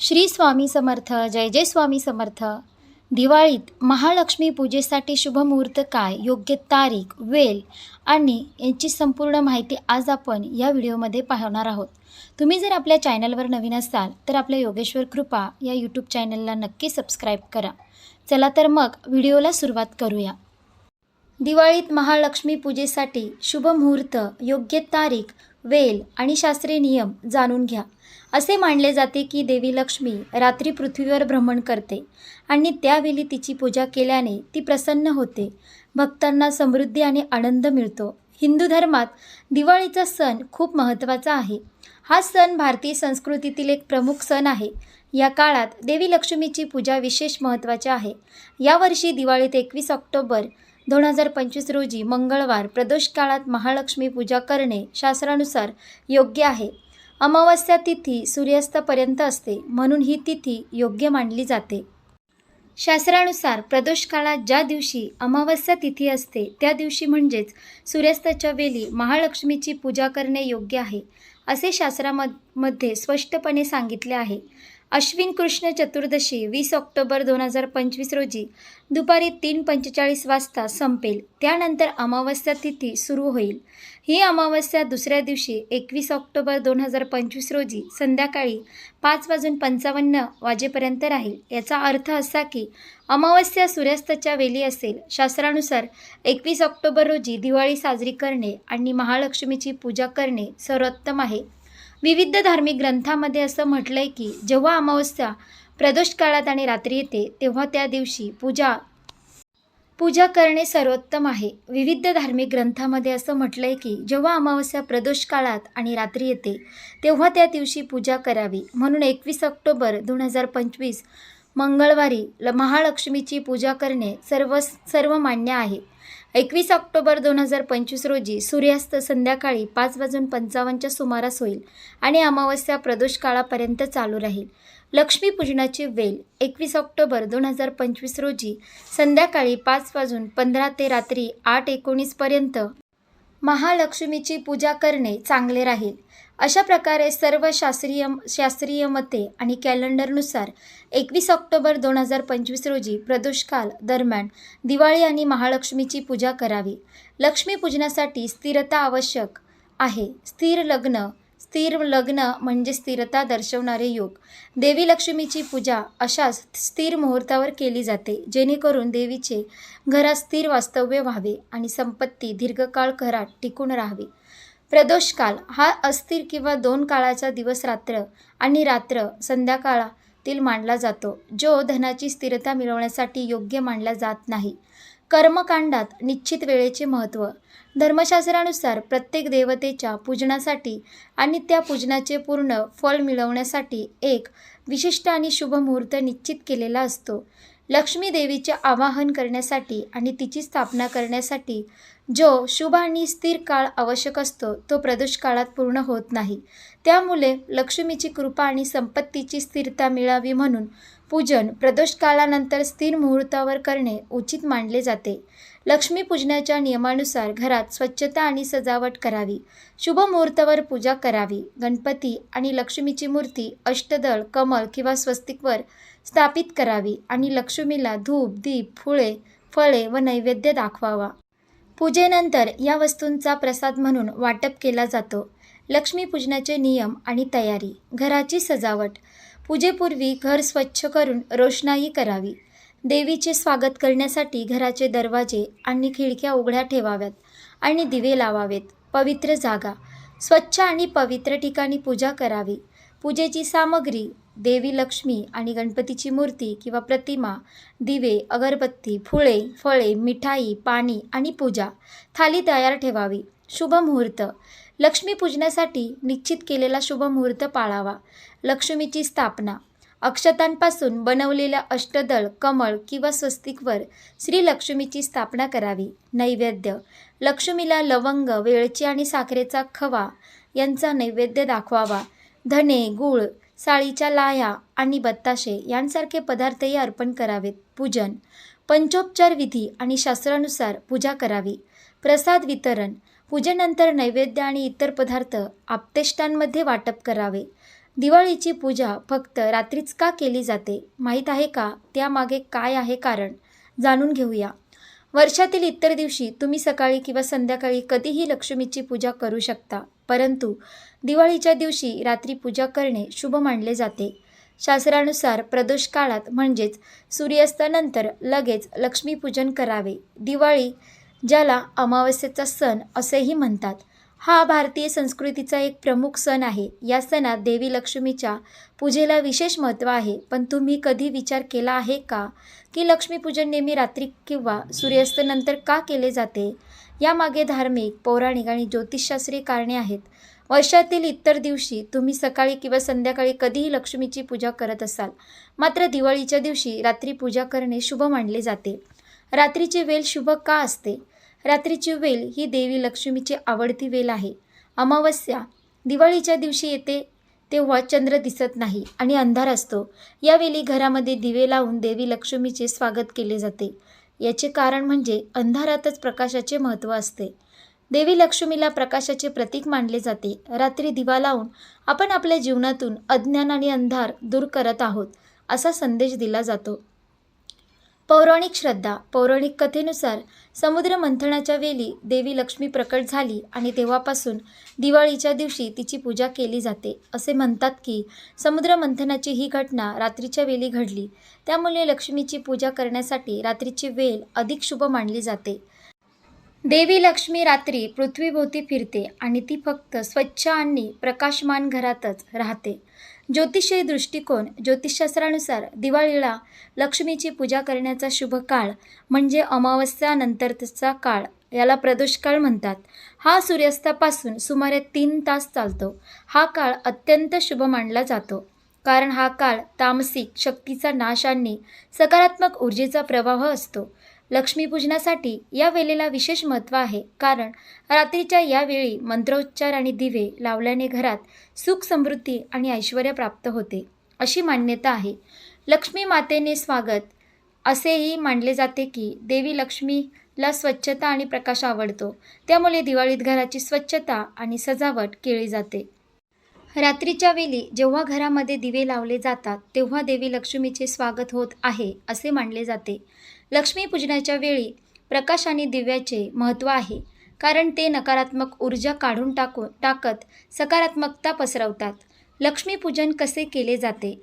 श्री स्वामी समर्थ जय जय स्वामी समर्थ. दिवाळीत महालक्ष्मी पूजेसाठी शुभ मुहूर्त काय योग्य तारीख वेल आणि यांची संपूर्ण माहिती आज आपण या व्हिडिओमध्ये पाहणार आहोत. तुम्ही जर आपल्या चॅनलवर नवीन असाल तर आपल्या योगेश्वर कृपा या यूट्यूब चॅनलला नक्की सबस्क्राईब करा. चला तर मग व्हिडिओला सुरुवात करूया. दिवाळीत महालक्ष्मी पूजेसाठी शुभ मुहूर्त योग्य तारीख वेल आणि शास्त्रीय नियम जाणून घ्या. असे मानले जाते की देवी लक्ष्मी रात्री पृथ्वीवर भ्रमण करते आणि त्यावेळी तिची पूजा केल्याने ती प्रसन्न होते. भक्तांना समृद्धी आणि आनंद मिळतो. हिंदू धर्मात दिवाळीचा सण खूप महत्त्वाचा आहे. हा सण भारतीय संस्कृतीतील एक प्रमुख सण आहे. या काळात देवी लक्ष्मीची पूजा विशेष महत्त्वाची आहे. यावर्षी दिवाळीत एकवीस ऑक्टोबर दोन हजार पंचवीस रोजी मंगळवार प्रदोष काळात महालक्ष्मी पूजा करणे शास्त्रानुसार योग्य आहे. अमावस्या तिथी सूर्यास्तापर्यंत असते म्हणून ही तिथी योग्य मानली जाते. शास्त्रानुसार प्रदोष काळात ज्या दिवशी अमावस्या तिथी असते त्या दिवशी म्हणजेच सूर्यास्ताच्या वेळी महालक्ष्मीची पूजा करणे योग्य आहे असे शास्त्रामध्ये स्पष्टपणे सांगितले आहे. अश्विन कृष्ण चतुर्दशी वीस ऑक्टोबर दोन हजार पंचवीस रोजी दुपारी तीन पंचेचाळीस वाजता संपेल. त्यानंतर अमावस्या तिथी सुरू होईल. ही अमावस्या दुसऱ्या दिवशी एकवीस ऑक्टोबर दोन हजार पंचवीस रोजी संध्याकाळी पाच वाजून पंचावन्न वाजेपर्यंत राहील. याचा अर्थ असा की अमावस्या सूर्यास्ताच्या वेळी असेल. शास्त्रानुसार एकवीस ऑक्टोबर रोजी दिवाळी साजरी करणे आणि महालक्ष्मीची पूजा करणे सर्वोत्तम आहे. विविध धार्मिक ग्रंथामध्ये असं म्हटलं आहे की जेव्हा अमावस्या प्रदोष काळात आणि रात्री येते तेव्हा त्या दिवशी पूजा पूजा करणे सर्वोत्तम आहे. विविध धार्मिक ग्रंथामध्ये असं म्हटलं आहे की जेव्हा अमावस्या प्रदोष काळात आणि रात्री येते तेव्हा त्या दिवशी पूजा करावी. म्हणून एकवीस ऑक्टोबर दोन हजार पंचवीस मंगळवारी ल महालक्ष्मीची पूजा करणे सर्व सर्व मान्य आहे. एकवीस ऑक्टोबर दोन हजार पंचवीस रोजी सूर्यास्त संध्याकाळी पाच वाजून पंचावन्नच्या सुमारास होईल आणि अमावस्या प्रदोष काळापर्यंत चालू राहील. लक्ष्मीपूजनाची वेल एकवीस ऑक्टोबर दोन हजार पंचवीस रोजी संध्याकाळी पाच वाजून पंधरा ते रात्री आठ एकोणीसपर्यंत महालक्ष्मीची पूजा करणे चांगले राहील. अशा प्रकारे सर्व शास्त्रीय शास्त्रीय मते आणि कॅलेंडरनुसार एकवीस ऑक्टोबर दोन हजार पंचवीस रोजी प्रदोषकाल दरम्यान दिवाळी आणि महालक्ष्मीची पूजा करावी. लक्ष्मीपूजनासाठी स्थिरता आवश्यक आहे. स्थिर लग्न स्थिर लग्न म्हणजे स्थिरता दर्शवणारे योग. देवी लक्ष्मीची पूजा अशाच स्थिर मुहूर्तावर केली जाते जेणेकरून देवीचे घरात स्थिर वास्तव्य व्हावे आणि संपत्ती दीर्घकाळ घरात टिकून राहावी. प्रदोषकाल हा अस्थिर किंवा दोन काळाचा दिवस रात्र आणि रात्र संध्याकाळातील मानला जातो जो धनाची स्थिरता मिळवण्यासाठी योग्य मानला जात नाही. कर्मकांडात निश्चित वेळेचे महत्त्व. धर्मशास्त्रानुसार प्रत्येक देवतेच्या पूजनासाठी आणि त्या पूजनाचे पूर्ण फल मिळवण्यासाठी एक विशिष्ट आणि शुभ मुहूर्त निश्चित केलेला असतो. लक्ष्मी देवीचे आवाहन करण्यासाठी आणि तिची स्थापना करण्यासाठी जो शुभ आणि स्थिर काळ आवश्यक असतो तो प्रदोष काळात पूर्ण होत नाही. त्यामुळे लक्ष्मीची कृपा आणि संपत्तीची स्थिरता मिळावी म्हणून पूजन प्रदोष काळानंतर स्थिर मुहूर्तावर करणे उचित मानले जाते. लक्ष्मीपूजनाच्या नियमानुसार घरात स्वच्छता आणि सजावट करावी. शुभ मुहूर्तावर पूजा करावी. गणपती आणि लक्ष्मीची मूर्ती अष्टदळ कमल किंवा स्वस्तिकवर स्थापित करावी आणि लक्ष्मीला धूप दीप फुळे फळे व नैवेद्य दाखवावा. पूजेनंतर या वस्तूंचा प्रसाद म्हणून वाटप केला जातो. लक्ष्मीपूजनाचे नियम आणि तयारी. घराची सजावट. पूजेपूर्वी घर स्वच्छ करून रोषणाई करावी. देवीचे स्वागत करण्यासाठी घराचे दरवाजे आणि खिडक्या उघड्या ठेवाव्यात आणि दिवे लावावेत. पवित्र जागा. स्वच्छ आणि पवित्र ठिकाणी पूजा करावी. पूजेची सामग्री देवी लक्ष्मी आणि गणपतीची मूर्ती किंवा प्रतिमा दिवे अगरबत्ती फुळे फळे मिठाई पाणी आणि पूजा थाली तयार ठेवावी. शुभ मुहूर्त. लक्ष्मी पूजनासाठी निश्चित केलेला शुभ मुहूर्त पाळावा. लक्ष्मीची स्थापना. अक्षतांपासून बनवलेल्या अष्टदळ कमळ किंवा स्वस्तिकवर श्री लक्ष्मीची स्थापना करावी. नैवेद्य. लक्ष्मीला लवंग वेळची आणि साखरेचा खवा यांचा नैवेद्य दाखवावा. धने गूळ साळीच्या लाया आणि बत्ताशे यांसारखे पदार्थही अर्पण करावेत. पूजन. पंचोपचार विधी आणि शास्त्रानुसार पूजा करावी. प्रसाद वितरण. पूजेनंतर नैवेद्य आणि इतर पदार्थ आप्तेष्टांमध्ये वाटप करावे. दिवाळीची पूजा फक्त रात्रीच का केली जाते? माहीत आहे का? त्यामागे काय आहे कारण? जाणून घेऊया. वर्षातील इतर दिवशी तुम्ही सकाळी किंवा संध्याकाळी कधीही लक्ष्मीची पूजा करू शकता परंतु दिवाळीच्या दिवशी रात्री पूजा करणे शुभ मानले जाते. शास्त्रानुसार प्रदोष काळात म्हणजेच सूर्यास्तानंतर लगेच लक्ष्मीपूजन करावे. दिवाळी ज्याला अमावस्येचा सण असेही म्हणतात हा भारतीय संस्कृतीचा एक प्रमुख सण आहे. या सणात देवी लक्ष्मीच्या पूजेला विशेष महत्त्व आहे. पण तुम्ही कधी विचार केला आहे का? की लक्ष्मीपूजन नेहमी रात्री किंवा सूर्यास्तनंतर का केले जाते? यामागे धार्मिक पौराणिक आणि ज्योतिषशास्त्रीय कारणे आहेत. वर्षातील इतर दिवशी तुम्ही सकाळी किंवा संध्याकाळी कधीही लक्ष्मीची पूजा करत असाल. मात्र दिवाळीच्या दिवशी रात्री पूजा करणे शुभ मानले जाते. रात्रीची वेल शुभ का असते? रात्रीची वेल ही देवी लक्ष्मीची आवडती वेल आहे. अमावस्या दिवाळीच्या दिवशी येते तेव्हा चंद्र दिसत नाही आणि अंधार असतो. यावेळी घरामध्ये दिवे लावून देवी लक्ष्मीचे स्वागत केले जाते. याचे कारण म्हणजे अंधारातच प्रकाशाचे महत्त्व असते. देवी लक्ष्मीला प्रकाशाचे प्रतीक मानले जाते. रात्री दिवा लावून आपण आपल्या जीवनातून अज्ञान आणि अंधार दूर करत आहोत असा संदेश दिला जातो. पौराणिक श्रद्धा पौराणिक कथेनुसार समुद्र मंथनाच्या वेळी देवी लक्ष्मी प्रकट झाली आणि तेव्हापासून दिवाळीच्या दिवशी तिची पूजा केली जाते. असे म्हणतात की समुद्र मंथनाची ही घटना रात्रीच्या वेळी घडली. त्यामुळे लक्ष्मीची पूजा करण्यासाठी रात्रीची वेळ अधिक शुभ मानली जाते. देवी लक्ष्मी रात्री पृथ्वीभोवती फिरते आणि ती फक्त स्वच्छ आणि प्रकाशमान घरातच राहते. ज्योतिषीय दृष्टिकोन ज्योतिषशास्त्रानुसार दिवाळीला लक्ष्मीची पूजा करण्याचा शुभ काळ म्हणजे अमावस्यानंतरचा काळ याला प्रदोष काळ म्हणतात. हा सूर्यास्तापासून सुमारे तीन तास चालतो. हा काळ अत्यंत शुभ मानला जातो. कारण हा काळ तामसिक शक्तीचा नाश आणि सकारात्मक ऊर्जेचा प्रवाह असतो. लक्ष्मीपूजनासाठी या वेळेला विशेष महत्त्व आहे. कारण रात्रीच्या या वेळी मंत्रोच्चार आणि दिवे लावल्याने घरात सुख समृद्धी आणि ऐश्वर प्राप्त होते अशी मान्यता आहे. लक्ष्मी मातेने स्वागत. असेही मानले जाते की देवी लक्ष्मीला स्वच्छता आणि प्रकाश आवडतो. त्यामुळे दिवाळीत घराची स्वच्छता आणि सजावट केली जाते. रात्रीच्या वेळी जेव्हा घरामध्ये दिवे लावले जातात तेव्हा देवी लक्ष्मीचे स्वागत होत आहे असे मानले जाते. लक्ष्मीपूजनाच्या वेळी प्रकाश आणि दिव्याचे महत्त्व आहे. कारण ते नकारात्मक ऊर्जा काढून टाकून टाकत सकारात्मकता पसरवतात. लक्ष्मीपूजन कसे केले जाते?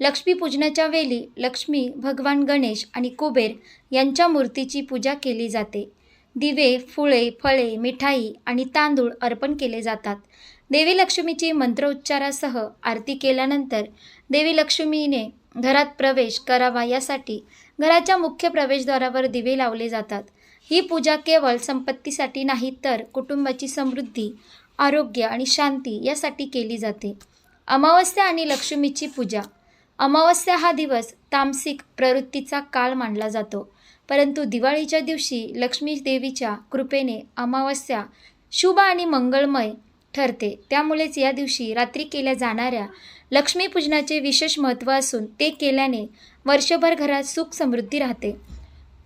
लक्ष्मीपूजनाच्या वेळी लक्ष्मी भगवान गणेश आणि कुबेर यांच्या मूर्तीची पूजा केली जाते. दिवे फुले फळे मिठाई आणि तांदूळ अर्पण केले जातात. देवी लक्ष्मीची मंत्रोच्चारासह आरती केल्यानंतर देवी लक्ष्मीने घरात प्रवेश करावा यासाठी घराच्या मुख्य प्रवेशद्वारावर दिवे लावले जातात. ही पूजा केवळ संपत्तीसाठी नाही तर कुटुंबाची समृद्धी आरोग्य आणि शांती यासाठी केली जाते. अमावस्या आणि लक्ष्मीची पूजा. अमावस्या हा दिवस तामसिक प्रवृत्तीचा काळ मानला जातो. परंतु दिवाळीच्या दिवशी लक्ष्मी देवीच्या कृपेने अमावस्या शुभ आणि मंगळमय ठरते. त्यामुळेच या दिवशी रात्री केल्या जाणाऱ्या लक्ष्मीपूजनाचे विशेष महत्त्व असून ते केल्याने वर्षभर घरात सुख समृद्धी राहते.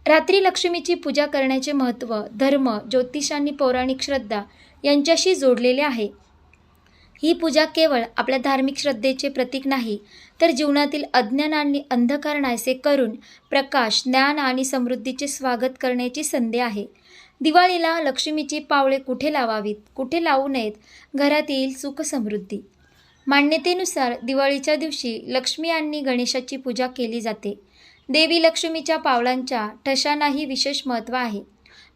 रात्री लक्ष्मीची पूजा करण्याचे महत्त्व धर्म ज्योतिष आणि पौराणिक श्रद्धा यांच्याशी जोडलेले आहे. ही पूजा केवळ आपल्या धार्मिक श्रद्धेचे प्रतीक नाही तर जीवनातील अज्ञान आणि अंधकार नाहीसे करून प्रकाश ज्ञान आणि समृद्धीचे स्वागत करण्याची संधी आहे. दिवाळीला लक्ष्मीची पावळे कुठे लावावीत कुठे लावू नयेत घरात येईल सुख समृद्धी. मान्यतेनुसार दिवाळीच्या दिवशी लक्ष्मी आणि गणेशाची पूजा केली जाते. देवी लक्ष्मीच्या पावलांच्या ठशांनाही विशेष महत्त्व आहे.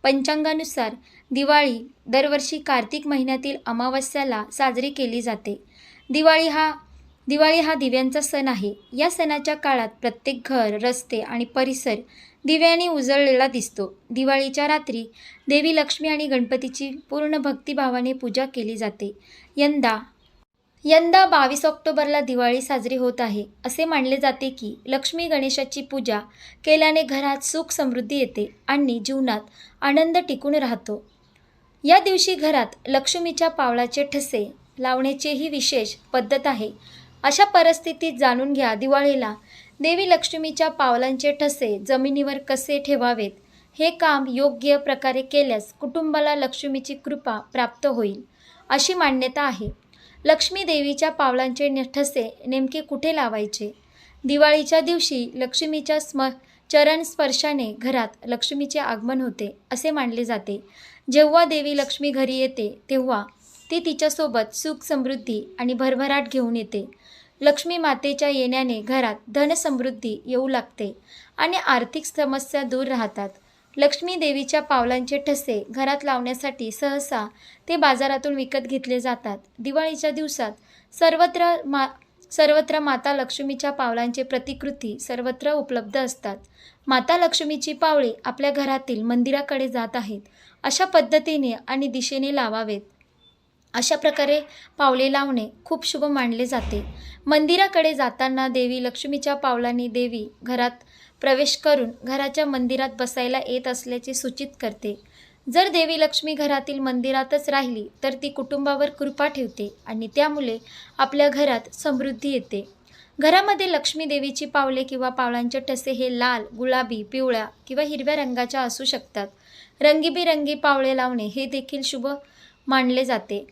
पंचांगानुसार दिवाळी दरवर्षी कार्तिक महिन्यातील अमावस्याला साजरी केली जाते. दिवाळी हा दिवाळी हा दिव्यांचा सण आहे. या सणाच्या काळात प्रत्येक घर रस्ते आणि परिसर दिव्याने उजळलेला दिसतो. दिवाळीच्या रात्री देवी लक्ष्मी आणि गणपतीची पूर्ण भक्तिभावाने पूजा केली जाते. यंदा यंदा बावीस ऑक्टोबरला दिवाळी साजरी होत आहे असे मानले जाते की लक्ष्मी गणेशाची पूजा केल्याने घरात सुख समृद्धी येते आणि जीवनात आनंद टिकून राहतो. या दिवशी घरात लक्ष्मीच्या पावलाचे ठसे लावण्याचीही विशेष पद्धत आहे. अशा परिस्थितीत जाणून घ्या दिवाळीला देवी लक्ष्मीच्या पावलांचे ठसे जमिनीवर कसे ठेवावेत हे काम योग्य प्रकारे केल्यास कुटुंबाला लक्ष्मीची कृपा प्राप्त होईल अशी मान्यता आहे. लक्ष्मी देवीच्या पावलांचे ठसे नेमके कुठे लावायचे? दिवाळीच्या दिवशी लक्ष्मीच्या स्म चरण स्पर्शाने घरात लक्ष्मीचे आगमन होते असे मानले जाते. जेव्हा देवी लक्ष्मी घरी येते तेव्हा ती तिच्यासोबत सुख समृद्धी आणि भरभराट घेऊन येते. लक्ष्मी मातेच्या येण्याने घरात धनसमृद्धी येऊ लागते आणि आर्थिक समस्या दूर राहतात. लक्ष्मी देवीच्या पावलांचे ठसे घरात लावण्यासाठी सहसा ते बाजारातून विकत घेतले जातात. दिवाळीच्या दिवसात सर्वत्र मा सर्वत्र माता लक्ष्मीच्या पावलांचे प्रतिकृती सर्वत्र उपलब्ध असतात. माता लक्ष्मीची पावले आपल्या घरातील मंदिराकडे जात आहेत. अशा पद्धतीने आणि दिशेने लावावेत. अशा प्रकारे पावले लावणे खूप शुभ मानले जाते. मंदिराकडे जाताना देवी लक्ष्मीच्या पावलांनी देवी घरात प्रवेश करून घराच्या मंदिरात बसायला येत असल्याचे सूचित करते. जर देवी लक्ष्मी घरातील मंदिरातच राहिली तर ती कुटुंबावर कृपा ठेवते आणि त्यामुळे आपल्या घरात समृद्धी येते. घरामध्ये लक्ष्मी देवीची पावले किंवा पावलांचे ठसे हे लाल गुलाबी पिवळ्या किंवा हिरव्या रंगाच्या असू शकतात. रंगीबिरंगी पावळे लावणे हे देखील शुभ मानले जाते.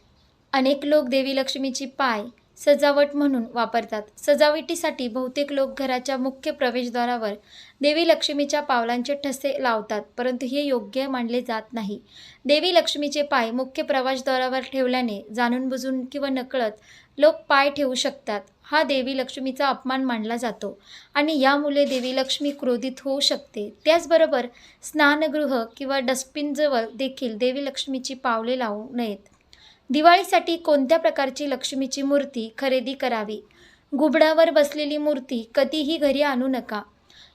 अनेक लोक देवी लक्ष्मीची पाय सजावट म्हणून वापरतात. सजावटीसाठी बहुतेक लोक घराच्या मुख्य प्रवेशद्वारावर देवी लक्ष्मीच्या पावलांचे ठसे लावतात परंतु हे योग्य मानले जात नाही. देवी लक्ष्मीचे पाय मुख्य प्रवेशद्वारावर ठेवल्याने जाणून बुजून किंवा नकळत लोक पाय ठेवू शकतात. हा देवी लक्ष्मीचा अपमान मानला जातो आणि यामुळे देवी लक्ष्मी क्रोधित होऊ शकते. त्याचबरोबर स्नानगृह किंवा डस्टबिनजवळ देखील देवी लक्ष्मीची पावले लावू नयेत. दिवाळीसाठी कोणत्या प्रकारची लक्ष्मीची मूर्ती खरेदी करावी? घुबडावर बसलेली मूर्ती कधीही घरी आणू नका.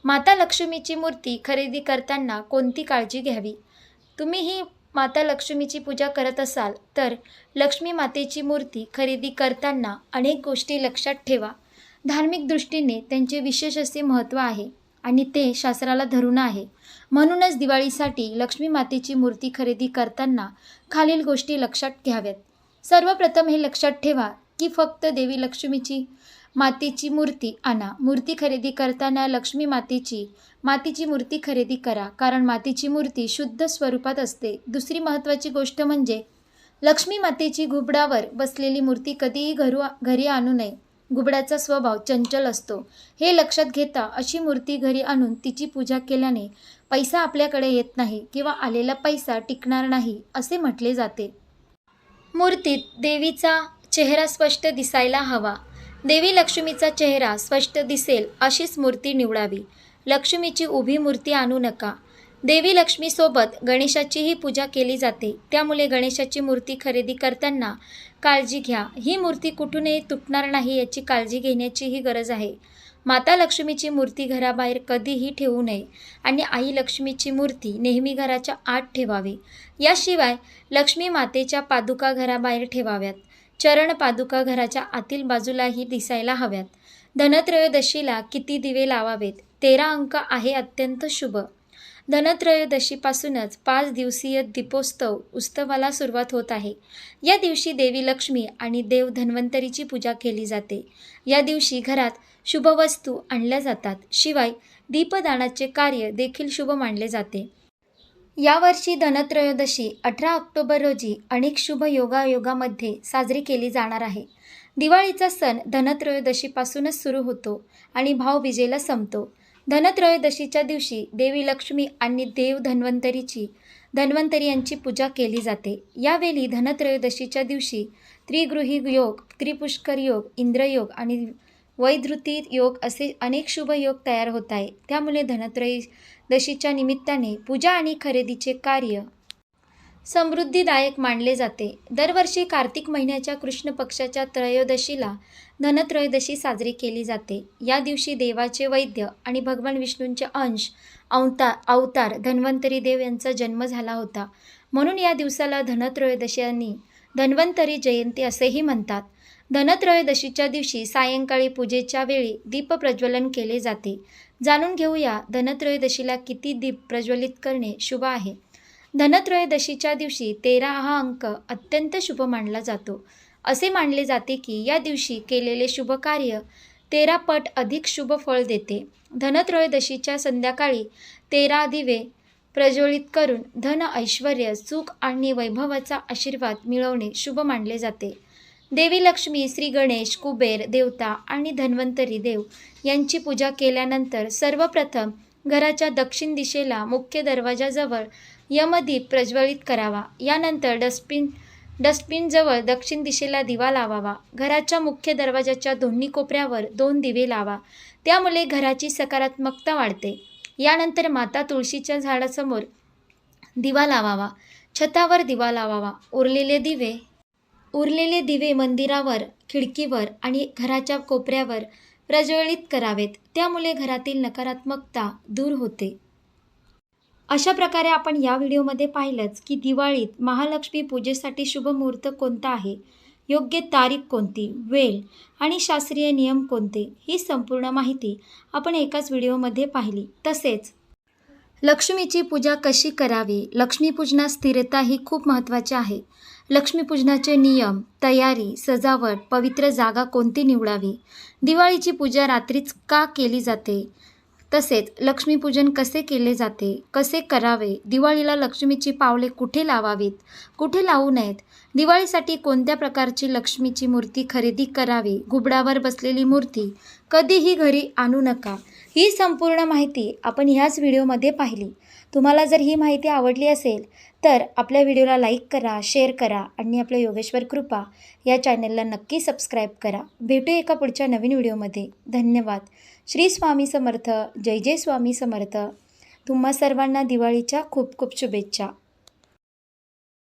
माता लक्ष्मीची मूर्ती खरेदी करताना कोणती काळजी घ्यावी? तुम्ही ही माता लक्ष्मीची पूजा करत असाल तर लक्ष्मी मातेची मूर्ती खरेदी करताना अनेक गोष्टी लक्षात ठेवा. धार्मिक दृष्टीने त्यांचे विशेष असे महत्त्व आहे. आणि ते शास्त्राला धरून आहे. म्हणूनच दिवाळीसाठी लक्ष्मी मातेची मूर्ती खरेदी करताना खालील गोष्टी लक्षात घ्याव्यात. सर्वप्रथम हे लक्षात ठेवा की फक्त देवी लक्ष्मीची मातेची मूर्ती आणा. मूर्ती खरेदी करताना लक्ष्मी मातेची मातीची मूर्ती खरेदी करा. कारण मातीची मूर्ती शुद्ध स्वरूपात असते. दुसरी महत्त्वाची गोष्ट म्हणजे लक्ष्मी मातेची घुबडावर बसलेली मूर्ती कधीही घरू घरी आणू नये. घुबडाचा स्वभाव चंचल असतो. हे लक्षात घेता अशी मूर्ती घरी आणून तिची पूजा केल्याने पैसा आपल्याकडे येत नाही किंवा आलेला पैसा टिकणार नाही असे म्हटले जाते. मूर्तीत देवीचा चेहरा स्पष्ट दिसायला हवा. देवी लक्ष्मीचा चेहरा स्पष्ट दिसेल अशीच मूर्ती निवडावी. लक्ष्मीची उभी मूर्ती आणू नका. देवी लक्ष्मीसोबत गणेशाचीही पूजा केली जाते. त्यामुळे गणेशाची मूर्ती खरेदी करताना काळजी घ्या. ही मूर्ती कुठूनही तुटणार नाही याची काळजी घेण्याचीही गरज आहे. माता लक्ष्मीची मूर्ती घराबाहेर कधीही ठेवू नये आणि आई लक्ष्मीची मूर्ती नेहमी घराच्या आत ठेवावी. याशिवाय लक्ष्मी मातेच्या पादुका घराबाहेर ठेवाव्यात. चरण पादुका घराच्या आतील बाजूलाही दिसायला हव्यात. धनत्रयोदशीला किती दिवे लावावेत? तेरा अंक आहे अत्यंत शुभ. धनत्रयोदशीपासूनच पाच दिवसीय दीपोत्सव उत्सवाला सुरुवात होत आहे. या दिवशी देवी लक्ष्मी आणि देव धन्वंतरीची पूजा केली जाते. या दिवशी घरात शुभवस्तू आणल्या जातात. शिवाय दीपदानाचे कार्य देखील शुभ मानले जाते. यावर्षी धनत्रयोदशी अठरा ऑक्टोबर रोजी अनेक शुभ योगायोगामध्ये साजरी केली जाणार आहे. दिवाळीचा सण धनत्रयोदशीपासूनच सुरू होतो आणि भावबीजेला संपतो. धनत्रयोदशीच्या दिवशी देवी लक्ष्मी आणि देव धन्वंतरीची धन्वंतरी यांची पूजा केली जाते. यावेळी धनत्रयोदशीच्या दिवशी त्रिगृही योग त्रिपुष्कर योग इंद्रयोग आणि वैधृती योग असे अनेक शुभ योग तयार होत आहे त्यामुळे धनत्रयोदशीच्या निमित्ताने पूजा आणि खरेदीचे कार्य समृद्धीदायक मानले जाते. दरवर्षी कार्तिक महिन्याच्या कृष्ण पक्षाच्या त्रयोदशीला धनत्रयोदशी साजरी केली जाते. या दिवशी देवाचे वैद्य आणि भगवान विष्णूंचे अंश अवतार अवतार धन्वंतरी देव यांचा जन्म झाला होता. म्हणून या दिवसाला धनत्रयोदशी आणि धन्वंतरी जयंती असेही म्हणतात. धनत्रयोदशीच्या दिवशी सायंकाळी पूजेच्या वेळी दीप प्रज्वलन केले जाते. जाणून घेऊया धनत्रयोदशीला किती दीप प्रज्वलित करणे शुभ आहे. धनत्रयोदशीच्या दिवशी तेरा हा अंक अत्यंत शुभ मानला जातो. असे मानले जाते की या दिवशी केलेले शुभ कार्य तेरा पट अधिक शुभ फळ देते. धनत्रयोदशीच्या संध्याकाळी तेरा दिवे प्रज्वलित करून धन ऐश्वर सुख आणि वैभवाचा आशीर्वाद मिळवणे शुभ मानले जाते. देवी लक्ष्मी श्री गणेश कुबेर देवता आणि धन्वंतरी देव यांची पूजा केल्यानंतर सर्वप्रथम घराच्या दक्षिण दिशेला मुख्य दरवाजाजवळ यमदीप प्रज्वलित करावा. यानंतर डस्टबिन डस्टबिनजवळ दक्षिण दिशेला दिवा लावावा. घराच्या मुख्य दरवाजाच्या दोन्ही कोपऱ्यावर दोन दिवे लावा. त्यामुळे घराची सकारात्मकता वाढते. यानंतर माता तुळशीच्या झाडासमोर दिवा लावावा. छतावर दिवा लावावा. उरलेले दिवे उरलेले दिवे मंदिरावर खिडकीवर आणि घराच्या कोपऱ्यावर प्रज्वलित करावेत. त्यामुळे घरातील नकारात्मकता दूर होते. अशा प्रकारे आपण या व्हिडिओमध्ये पाहिलंच की दिवाळीत महालक्ष्मी पूजेसाठी शुभ मुहूर्त कोणता आहे? योग्य तारीख कोणती? वेळ आणि शास्त्रीय नियम कोणते? ही संपूर्ण माहिती आपण एकाच व्हिडिओमध्ये पाहिली. तसेच लक्ष्मीची पूजा कशी करावी? लक्ष्मीपूजनात स्थिरता ही खूप महत्त्वाची आहे. लक्ष्मीपूजनाचे नियम तयारी सजावट पवित्र जागा कोणती निवडावी? दिवाळीची पूजा रात्रीच का केली जाते? तसेच लक्ष्मीपूजन कसे केले जाते? कसे करावे? दिवाळीला लक्ष्मीची पावले कुठे लावावीत? कुठे लावू नयेत? दिवाळीसाठी कोणत्या प्रकारची लक्ष्मीची मूर्ती खरेदी करावी? घुबडावर बसलेली मूर्ती कधीही घरी आणू नका. ही संपूर्ण माहिती आपण ह्याच व्हिडिओमध्ये पाहिली. तुम्हाला जर ही माहिती आवडली असेल तर आपल्या व्हिडिओला लाईक करा शेअर करा आणि आपल्या योगेश्वर कृपा या चॅनलला नक्की सबस्क्राईब करा. भेटू एका पुढच्या नवीन व्हिडिओमध्ये. धन्यवाद. श्री स्वामी समर्थ. जय जय स्वामी समर्थ. तुम्हा सर्वांना दिवाळीच्या खूप खूप शुभेच्छा.